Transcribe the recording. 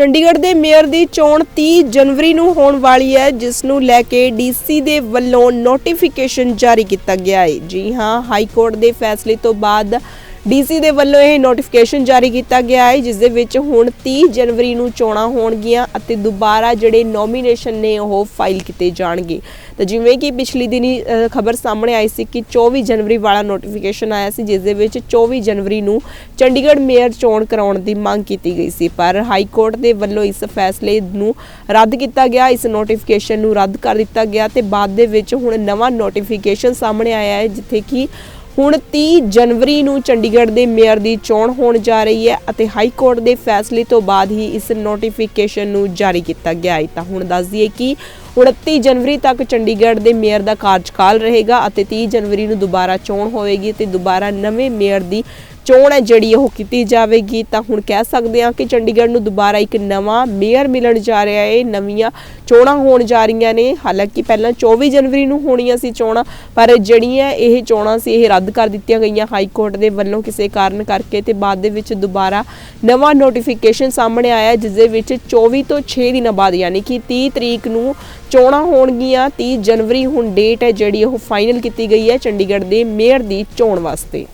ਚੰਡੀਗੜ੍ਹ ਦੇ ਮੇਅਰ ਦੀ ਚੋਣ 30 ਜਨਵਰੀ ਨੂੰ ਹੋਣ ਵਾਲੀ ਹੈ, ਜਿਸ ਨੂੰ ਲੈ ਕੇ ਡੀਸੀ ਦੇ ਵੱਲੋਂ ਨੋਟੀਫਿਕੇਸ਼ਨ ਜਾਰੀ ਕੀਤਾ ਗਿਆ ਹੈ। ਜੀ ਹਾਂ, ਹਾਈ ਕੋਰਟ ਦੇ ਫੈਸਲੇ ਤੋਂ ਬਾਅਦ ਡੀਸੀ ਦੇ ਵੱਲੋਂ ਇਹ ਨੋਟੀਫਿਕੇਸ਼ਨ ਜਾਰੀ ਕੀਤਾ ਗਿਆ ਹੈ, ਜਿਸ ਦੇ ਵਿੱਚ ਹੁਣ 30 ਜਨਵਰੀ ਨੂੰ ਚੋਣਾਂ ਹੋਣਗੀਆਂ ਅਤੇ ਦੁਬਾਰਾ ਜਿਹੜੇ ਨੋਮੀਨੇਸ਼ਨ ਨੇ ਉਹ ਫਾਈਲ ਕੀਤੇ ਜਾਣਗੇ। ਤਾਂ ਜਿਵੇਂ ਕਿ ਪਿਛਲੀ ਦਿਨੀ ਖਬਰ ਸਾਹਮਣੇ ਆਈ ਸੀ ਕਿ 24 ਜਨਵਰੀ ਵਾਲਾ ਨੋਟੀਫਿਕੇਸ਼ਨ ਆਇਆ ਸੀ, ਜਿਸ ਦੇ ਵਿੱਚ 24 ਜਨਵਰੀ ਨੂੰ ਚੰਡੀਗੜ੍ਹ ਮੇਅਰ ਚੋਣ ਕਰਾਉਣ ਦੀ ਮੰਗ ਕੀਤੀ ਗਈ ਸੀ। ਪਰ ਹਾਈ ਕੋਰਟ ਦੇ ਵੱਲੋਂ ਇਸ ਫੈਸਲੇ ਨੂੰ ਰੱਦ ਕੀਤਾ ਗਿਆ, ਇਸ ਨੋਟੀਫਿਕੇਸ਼ਨ ਨੂੰ ਰੱਦ ਕਰ ਦਿੱਤਾ ਗਿਆ ਤੇ ਬਾਅਦ ਦੇ ਵਿੱਚ ਹੁਣ ਨਵਾਂ ਨੋਟੀਫਿਕੇਸ਼ਨ ਸਾਹਮਣੇ ਆਇਆ ਹੈ, ਜਿੱਥੇ ਕਿ ਹੁਣ 30 ਜਨਵਰੀ ਨੂੰ ਚੰਡੀਗੜ੍ਹ ਦੇ ਮੇਅਰ ਦੀ ਚੋਣ ਹੋਣ ਜਾ ਰਹੀ ਹੈ ਅਤੇ ਹਾਈ ਕੋਰਟ ਦੇ ਫੈਸਲੇ ਤੋਂ ਬਾਅਦ ਹੀ ਇਸ ਨੋਟੀਫਿਕੇਸ਼ਨ ਨੂੰ ਜਾਰੀ ਕੀਤਾ ਗਿਆ ਹੈ। ਤਾਂ ਹੁਣ ਦੱਸ ਦਈਏ ਕਿ 29 ਜਨਵਰੀ ਤੱਕ ਚੰਡੀਗੜ੍ਹ ਦੇ ਮੇਅਰ ਦਾ ਕਾਰਜਕਾਲ ਰਹੇਗਾ ਅਤੇ 30 ਜਨਵਰੀ ਨੂੰ ਦੁਬਾਰਾ ਚੋਣ ਹੋਵੇਗੀ ਤੇ ਦੁਬਾਰਾ ਨਵੇਂ ਮੇਅਰ ਦੀ ਚੋਣ ਹੈ, ਜਿਹੜੀ ਉਹ ਕੀਤੀ ਜਾਵੇਗੀ, ਤਾਂ ਹੁਣ ਕਹਿ ਸਕਦੇ ਹਾਂ ਕਿ ਚੰਡੀਗੜ੍ਹ ਨੂੰ ਦੁਬਾਰਾ ਇੱਕ ਨਵਾਂ ਮੇਅਰ ਮਿਲਣ ਜਾ ਰਿਹਾ ਹੈ। ਨਵੀਆਂ ਚੋਣਾਂ ਹੋਣ ਜਾ ਰਹੀਆਂ ਨੇ। ਹਾਲਾਂਕਿ ਪਹਿਲਾਂ 24 ਜਨਵਰੀ ਨੂੰ ਹੋਣੀਆਂ ਸੀ ਚੋਣਾਂ, ਪਰ ਜਿਹੜੀਆਂ ਇਹ ਚੋਣਾਂ ਸੀ, ਇਹ ਰੱਦ ਕਰ ਦਿੱਤੀਆਂ ਗਈਆਂ ਹਾਈ ਕੋਰਟ ਦੇ ਵੱਲੋਂ ਕਿਸੇ ਕਾਰਨ ਕਰਕੇ ਤੇ ਬਾਅਦ ਦੇ ਵਿੱਚ ਦੁਬਾਰਾ ਨਵਾਂ ਨੋਟੀਫਿਕੇਸ਼ਨ ਸਾਹਮਣੇ ਆਇਆ, ਜਿਸ ਦੇ ਵਿੱਚ 24 ਤੋਂ 6 ਦਿਨਾਂ ਬਾਅਦ, ਯਾਨੀ ਕਿ 30 ਤਰੀਕ ਨੂੰ ਚੋਣਾਂ ਹੋਣਗੀਆਂ। 30 ਜਨਵਰੀ ਹੁਣ ਡੇਟ ਹੈ, ਜਿਹੜੀ ਉਹ ਫਾਈਨਲ ਕੀਤੀ ਗਈ ਹੈ ਚੰਡੀਗੜ੍ਹ ਦੇ ਮੇਅਰ ਦੀ ਚੋਣ ਵਾਸਤੇ।